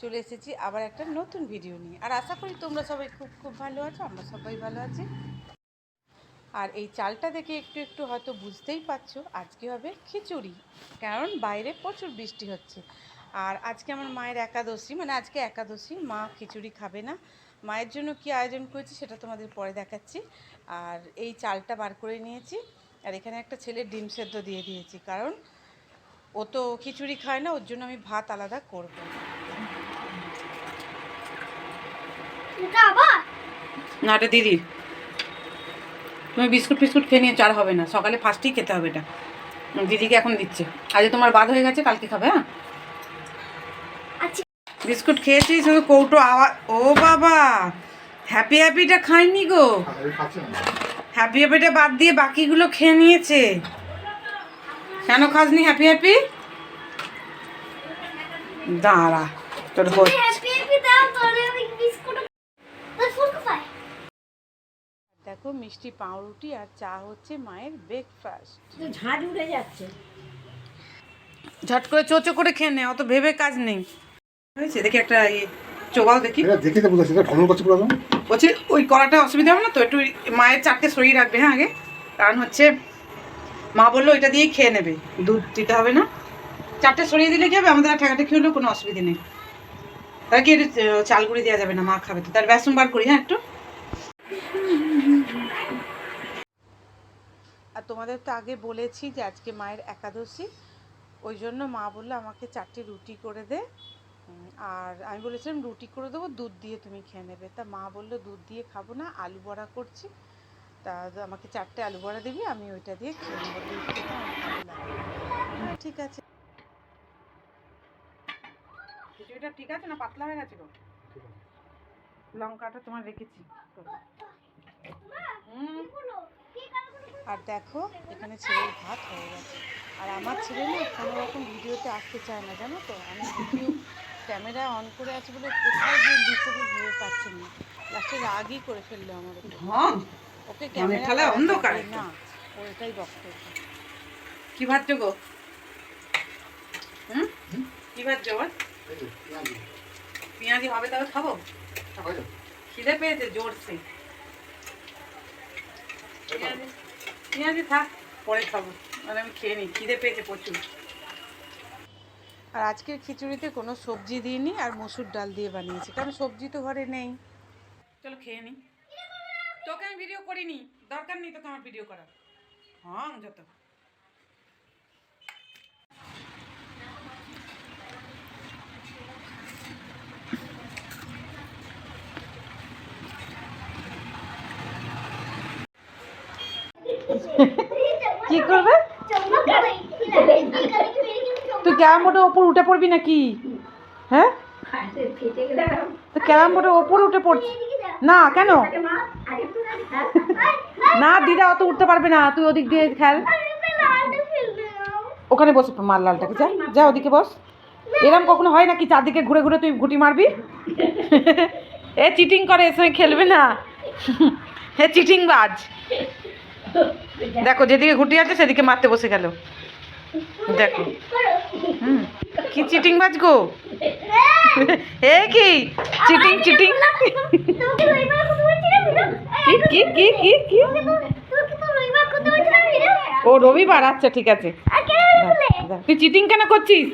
চলে এসেছি আবার একটা নতুন ভিডিও নিয়ে। আর আশা করি তোমরা সবাই খুব খুব ভালো আছো, আমরা সবাই ভালো আছি। আর এই চালটা দেখে একটু একটু হয়তো বুঝতেই পারছ, আজকে হবে খিচুড়ি, কারণ বাইরে প্রচুর বৃষ্টি হচ্ছে। আর আজকে আমার মায়ের একাদশী মানে আজকে একাদশী, মা খিচুড়ি খাবে না। মায়ের জন্য কি আয়োজন করেছি সেটা তোমাদের পরে দেখাচ্ছি। আর এই চালটা বার করে নিয়েছি, আর এখানে একটা ছেলে ডিম সেদ্ধ দিয়ে দিয়েছি, কারণ ও তো খিচুড়ি খায় না, ওর জন্য আমি ভাত আলাদা করব এটা আবার না এটা দিদি। তুমি বিস্কুট ফিস্কুট খেয়ে নিয়ে চার হবে না সকালে ফার্স্টেই খেতে হবে এটা। দিদিকে এখন দিচ্ছে। আজ তোমার বাদ হয়ে গেছে কালকে খাবে হ্যাঁ? আচ্ছা। বিস্কুট খেয়েছি শুধু কৌটো আওয়াজ ও বাবা! হ্যাপি হ্যাপিটা খায়নি গো। আমি খাচ্ছি না। হ্যাপি হ্যাপিটা বাদ দিয়ে বাকিগুলো খেয়ে নিয়েছে। কেন খাসনি হ্যাপি হ্যাপি দাঁড়া তোর হচ্ছে হ্যাপি হ্যাপি দাও তোরে আমি বিস্কুট তোর ফুল কোথায় দেখো মিষ্টি পাউরুটি আর চা হচ্ছে মায়ের ব্রেকফাস্ট ঝাঁজ উড়ে যাচ্ছে। ঝট করে চোচো করে খেয়ে নে অত ভেবে কাজ নেই। হয়েছে? দেখি একটা ইয়ে চোবাও দেখি। এটা তো বুঝাচ্ছি ঢলন করছে পুরো। বলছি ওই করাটা অসুবিধা হবে না তো? একটু মায়ের চারটে সরিয়ে রাখবে হ্যাঁ আগে? কারণ হচ্ছে মা বলল ওইটা দিয়েই খেয়ে নেবে। দুধ দিতে হবে না। চারটে সরিয়ে দিলে কি হবে? আমাদের আর ঠেকাটা খেয়ে কোনো অসুবিধা নেই। তার কি একটু চাল গুঁড়ি দেওয়া যাবে না? মা খাবে তো। তার বেসন বার করি হ্যাঁ একটু? আর তোমাদের তো আগে বলেছি যে আজকে মায়ের একাদশী ওই জন্য মা বলল আমাকে চারটে রুটি করে দে। আর আমি বলেছিলাম রুটি করে দেবো দুধ দিয়ে তুমি খেয়ে নেবে। তা মা বলল দুধ দিয়ে খাব না আলু বড়া করছি। তা আমাকে চারটে আলু বড়া দিবি আমি ওইটা দিয়ে খেয়ে নেব। ঠিক আছে। খিচুড়িটা ঠিক আছে না পাতলা হয়ে গেছে গো? লঙ্কাটা তোমার রেখেছি। আর দেখো এখানে ছেলের ভাত হয়ে গেছে। আর আমার ছেলে না কোনো রকম ভিডিওতে আসতে চায় না জানো তো? আমি ভিডিও ক্যামেরা অন করে আছে বলে কোথায় গিয়ে লুকোবে ভেবে পাচ্ছি না। লাস্টে রাগই করে ফেলল আমার। ওকে। ক্যামেরা অন্ধকার না ও এটাই বক্তব্য। কি ভাবছ গো হুম? কি ভাবছ বল পেঁয়াজি। পেঁয়াজি হবে তবে খাব? খিদে পেয়েছে জোরসে। পেঁয়াজি থাক পরে খাব। মানে আমি খেয়ে নিই খিদে পেয়েছে প্রচুর। আর আজকের খিচুড়িতে কোনো সবজি দিইনি আর মসুর ডাল দিয়ে বানিয়েছি কারণ সবজি তো ঘরে নেই। চলো খেয়ে নিই। তোকে আমি ভিডিও করিনি দরকার নেই তোকে আমার ভিডিও করার। হ্যাঁ যত। কি করবে? তুই ক্যারাম বোর্ডের ওপর উঠে পড়বি নাকি? হ্যাঁ? তো ক্যারাম বোর্ডের ওপর উঠে পড়ছি না, কেন? না, দিদা অত উঠতে পারবে না। তুই ওদিক দিয়ে খেল। ওখানে বসে মার লালটাকে, যা। যা ওদিকে বস। এরম কখনো হয় নাকি চারদিকে ঘুরে ঘুরে তুই ঘুটি মারবি? এ চিটিং করে সঙ্গে খেলবে না। হে চিটিং বাজ দেখো, যেদিকে ঘুটি আছে, সেদিকে মারতে বসে গেল। দেখো। কি চিটিং বাজ গো? এ কি? Cheating cheating. কি কি ও, রবিবার। আচ্ছা ঠিক আছে। কেন তুই চিটিং কেন করছিস?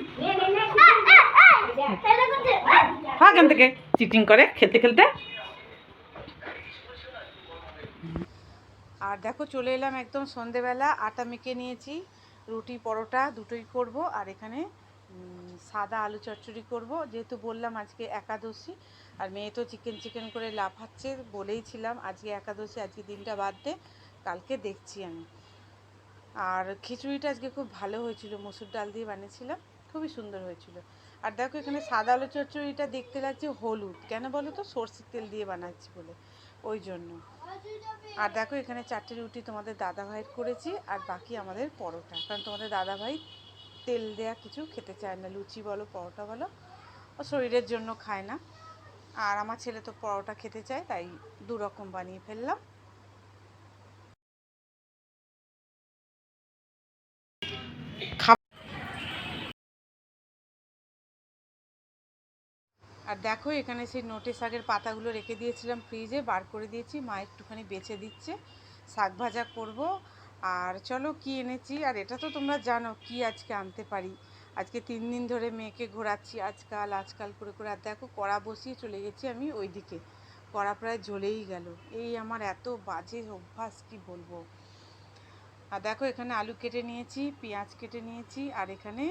হ্যাঁ এখান থেকে। চিটিং করে খেলতে খেলতে। আর দেখো চলে এলাম একদম সন্ধেবেলা, আটা মেখে নিয়েছি, রুটি, পরোটা দুটোই করব, আর এখানে সাদা আলু চচ্চড়ি করব। যেহেতু বললাম আজকে একাদশী, আর মেয়ে তো চিকেন চিকেন করে লাফাচ্ছে বলেই ছিলাম, আজকে একাদশী, আজকে দিনটা বাদ দে, কালকে দেখছি আমি। আর খিচুড়িটা আজকে খুব ভালো হয়েছিল, মসুর ডাল দিয়ে বানিয়েছিলাম, খুবই সুন্দর হয়েছিল। আর দেখো এখানে সাদা আলু চচ্চড়িটা দেখতে লাগছে হলুদ, কেন বলো তো? সর্ষের তেল দিয়ে বানাচ্ছি বলে। ওই জন্য। আর দেখো, এখানে চারটে রুটি তোমাদের দাদা ভাইয়ের করেছি, আর বাকি আমাদের পরোটা। কারণ তোমাদের দাদা ভাই তেল দেয়া কিছু খেতে চায় না। লুচি বলো, পরোটা বলো, ও শরীরের জন্য খায় না। আর আমার ছেলে তো পরোটা খেতে চায়, তাই দুরকম বানিয়ে ফেললাম। আর দেখো, এখানে সেই নোটে শাকের পাতাগুলো রেখে দিয়েছিলাম ফ্রিজে, বার করে দিয়েছি। মা একটুখানি বেছে দিচ্ছে। শাক ভাজা করব। আর চলো, কি এনেছি? আর এটা তো তোমরা জানো, কি আজকে আনতে পারি। আজকে তিন দিন ধরে মেয়েকে ঘোরাচ্ছি আজকাল আজকাল করে করে। আর দেখো, কড়া বসিয়ে চলে গেছি আমি ওইদিকে। কড়া প্রায় জ্বলেই গেল। এই আমার এত বাজে অভ্যাস, কি বলব? আর দেখো, এখানে আলু কেটে নিয়েছি, পেঁয়াজ কেটে নিয়েছি, আর এখানে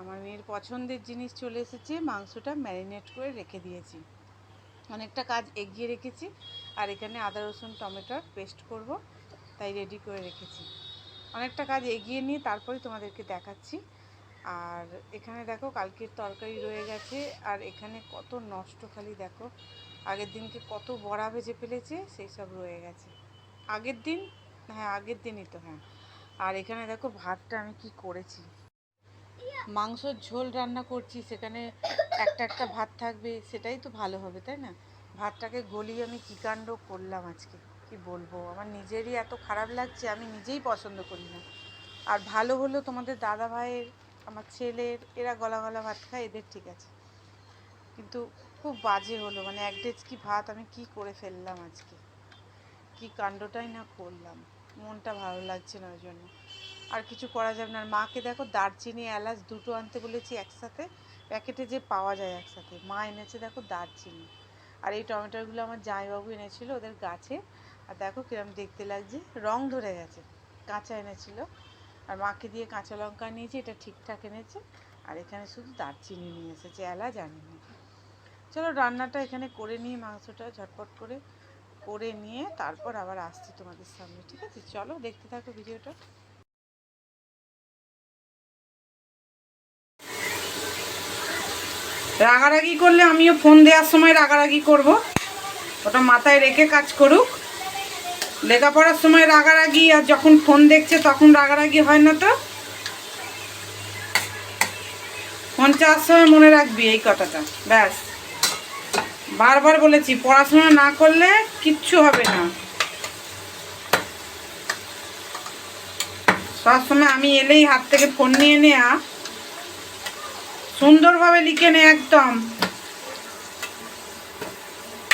আমার মেয়ের পছন্দের জিনিস চলে এসেছে, মাংসটা ম্যারিনেট করে রেখে দিয়েছি। অনেকটা কাজ এগিয়ে রেখেছি, আর এখানে আদা, রসুন, টমেটোর পেস্ট করব, তাই রেডি করে রেখেছি। অনেকটা কাজ এগিয়ে নিয়ে তারপরে তোমাদেরকে দেখাচ্ছি। আর এখানে দেখো কালকের তরকারি রয়ে গেছে, আর এখানে কত নষ্ট খালি দেখো। আগের দিনকে কত বড়া ভেজে ফেলেছে, সেই সব রয়ে গেছে। আগের দিন? হ্যাঁ আগের দিনই তো হ্যাঁ। আর এখানে দেখো ভাতটা আমি কি করেছি। মাংসর ঝোল রান্না করছি, সেখানে একটা একটা ভাত থাকবে, সেটাই তো ভালো হবে, তাই না? ভাতটাকে গলিয়ে আমি কী কাণ্ড করলাম আজকে? কি বলব? আমার নিজেরই এত খারাপ লাগছে, আমি নিজেই পছন্দ করি না। আর ভালো হলো তোমাদের দাদা ভাইয়ের আমার ছেলের, এরা গলা গলা ভাত খায়, এদের ঠিক আছে। কিন্তু খুব বাজে হলো মানে এক ডেচকি ভাত আমি কি করে ফেললাম আজকে? কি কাণ্ডটাই না করলাম। মনটা ভালো লাগছে না ওই জন্য। আর কিছু করা যাবে না। আর মাকে দেখো দারচিনি, এলাচ দুটো আনতে বলেছি একসাথে। প্যাকেটে যে পাওয়া যায় একসাথে। মা এনেছে দেখো দারচিনি। আর এই টমেটোগুলো আমার জামাইবাবু এনেছিল ওদের গাছে। আর দেখো কিরম দেখতে লাগছে। রং ধরে গেছে। কাঁচা এনেছিল। আর মাকে দিয়ে কাঁচা লঙ্কা নিয়েছি, এটা ঠিকঠাক এনেছে। আর এখানে শুধু দারচিনি নিয়ে এসেছে, এলাচ আনিনি চলো রান্নাটা এখানে করে নিয়ে মাংসটা ঝটপট করে করে নিয়ে তারপর আবার আসছি তোমাদের সামনে, ঠিক আছে? চলো দেখতে থাকো ভিডিওটা। রাগারাগি করলে আমিও ফোন দেওয়ার সময় রাগারাগি করব। ওটা মাথায় রেখে কাজ করুক। লেখাপড়ার সময় রাগারাগি আর যখন ফোন দেখছে তখন রাগারাগি হয় না তো? ফোন চাওয়ার সময় মনে রাখবি এই কথাটা, ব্যাস। বারবার বলেছি, পড়াশোনা না করলে কিচ্ছু হবে না। সবসময় আমি এলেই হাত থেকে ফোন নিয়ে নেয়া। সুন্দরভাবে লিখে নে একদম।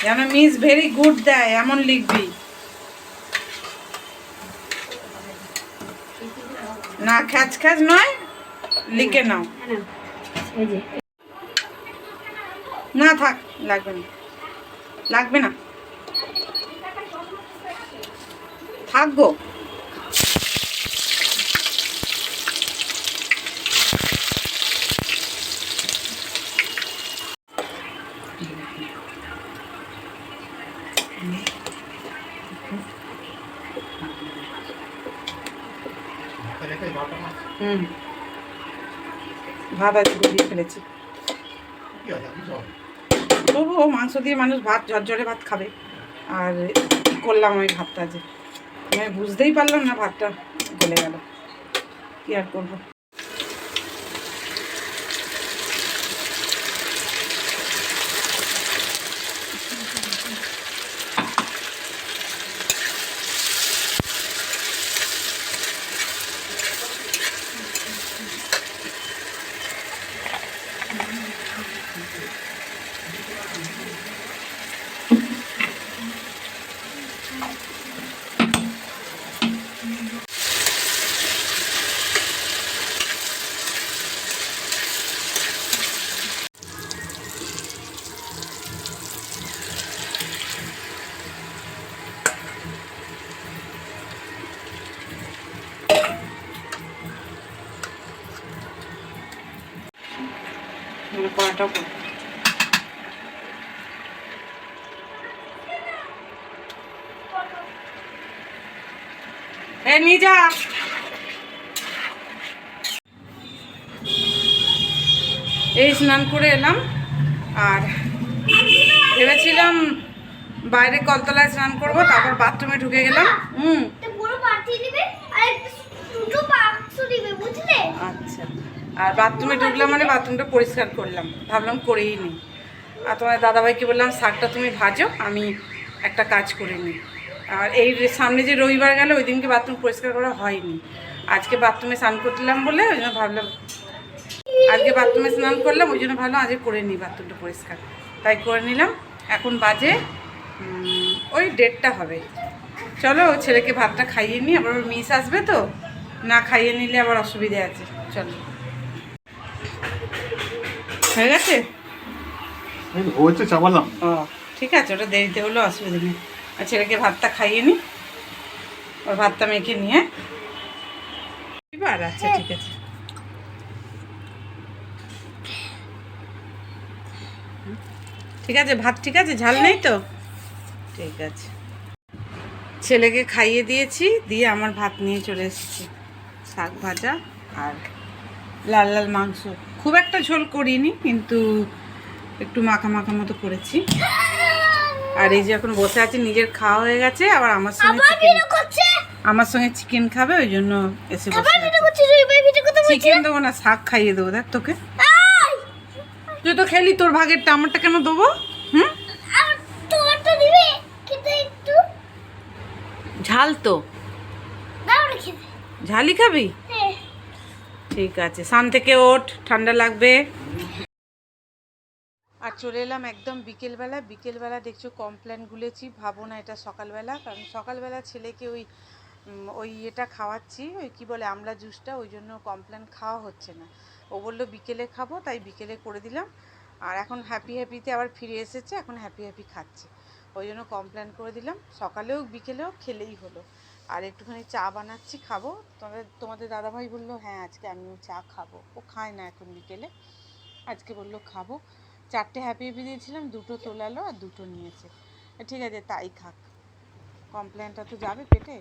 যেন মিস ভেরি গুড দেয়, এমন লিখবি। না খ্যাচ খ্যাচ নয়, লিখে নাও। না, থাক, লাগবে না। লাগবে না। থাকব হুম। ভাত দিয়ে ফেলেছি। তবুও মাংস দিয়ে মানুষ ভাত, ঝরঝরে ভাত খাবে। আর করলাম ওই ভাতটা যে? আমি বুঝতেই পারলাম না ভাতটা গলে গেল। কি আর করব মানে কড়াটাও করব এ নিয়ে যা। এই স্নান করে এলাম আর ভেবেছিলাম বাইরে কলতলায় স্নান করব তারপর বাথরুমে ঢুকে গেলাম। হুম। আচ্ছা। আর বাথরুমে ঢুকলাম মানে বাথরুমটা পরিষ্কার করলাম ভাবলাম করেই নিই আর তোমার দাদাভাইকে বললাম শাকটা তুমি ভাজো আমি একটা কাজ করে নিই। আর এই সামনে যে রবিবার গেল ওই দিনকে বাথরুম পরিষ্কার করা হয়নি। আজকে বাথরুমে স্নান করলাম বলে ওই জন্য ভাবলাম আজকে বাথরুমে স্নান করলাম ওই জন্য ভাবলাম আজকে করে নিই বাথরুমটা পরিষ্কার। তাই করে নিলাম। এখন বাজে ওই ডেটটা হবে। চলো ছেলেকে ভাতটা খাইয়ে নিই আবার ওর মিস আসবে তো না খাইয়ে নিলে আবার অসুবিধে আছে। চলো। হয়ে গেছে? হয়েছে ও ঠিক আছে ওটা দেরিতে হলেও অসুবিধা নেই। ছেলেকে ভাতটা খাইয়ে নি। ওর ভাতটা মেখে নিয়ে। এবার আচ্ছা ঠিক আছে। ঠিক আছে, ভাত ঠিক আছে? ঝাল নেই তো? ঠিক আছে। ছেলেকে খাইয়ে দিয়েছি, দিয়ে আমার ভাত নিয়ে চলে এসেছি। শাক ভাজা আর লাল লাল মাংস। খুব একটা ঝোল করিনি, কিন্তু একটু মাখা মাখা মতো করেছি। আর এই যে এখন বসে আছে নিজের খাওয়া হয়ে গেছে আবার আমার সঙ্গে আমার সঙ্গে চিকেন খাবে ওই জন্য এসে চিকেন দেবো না শাক খাইয়ে দেবো দেখ তোকে। তুই তো খেলি তোর ভাগেরটা আমারটা কেন দেবো? হুম? ঝাল তো। ঝালই খাবি? হ্যাঁ। ঠিক আছে সান থেকে ওঠ ঠান্ডা লাগবে। চলে এলাম একদম বিকেলবেলা বিকেলবেলা দেখছ কমপ্লেন গুলেছি, ভাবো না এটা সকালবেলা, কারণ সকালবেলা ছেলেকে ওই ওই এটা খাওয়াচ্ছি, ওই কি বলে আমলা জুসটা ওই জন্য কমপ্লেন খাওয়া হচ্ছে না। ও বলল বিকেলে খাব, তাই বিকেলে করে দিলাম। আর এখন হ্যাপি হ্যাপিতে আবার ফিরে এসেছে, এখন হ্যাপি হ্যাপি খাচ্ছে। ওই জন্য কমপ্লেন করে দিলাম। সকালেও বিকেলেও খেলেই হলো। আর একটুখানি চা বানাচ্ছি, খাব। তোমাদের তোমাদের দাদাভাই বলল হ্যাঁ আজকে আমিও চা খাব। ও খায় না এখন বিকেলে। আজকে বলল, খাব। চারটে হ্যাপি হ্যাপি দিয়েছিলাম দুটো তোলালো আর দুটো নিয়েছে। ঠিক আছে তাই খাক কমপ্লেনটা তো যাবে পেটে।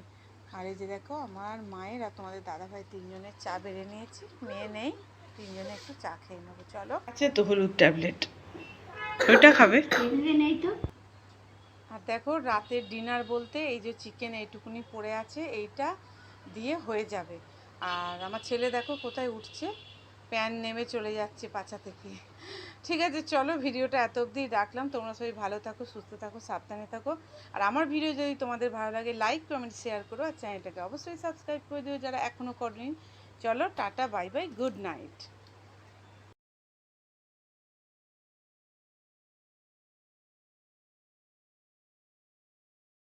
আর এই যে দেখো আমার মায়ের আর তোমাদের দাদাভাই তিনজনের চা বেড়ে নিয়েছি মেয়ে নেই তিনজনে একটু চা খেয়ে নেব চলো। আছে তো হলুদ ট্যাবলেট। ওইটা খাবে? নেই তো। আর দেখো রাতের ডিনার বলতে এই যে চিকেন এইটুকুনি পড়ে আছে এইটা দিয়ে হয়ে যাবে। আর আমার ছেলে দেখো কোথায় উঠছে? প্যান নেমে চলে যাচ্ছে পাছা থেকে। ঠিক আছে, চলো ভিডিওটা এত অবধি রাখলাম। তোমরা সবাই ভালো থাকো, সুস্থ থাকো, সাবধানে থাকো। আর আমার ভিডিও যদি তোমাদের ভালো লাগে লাইক কমেন্ট শেয়ার করো আর চ্যানেলটাকে অবশ্যই সাবস্ক্রাইব করে দিও যারা এখনও করেনি। চলো, tata bye bye good night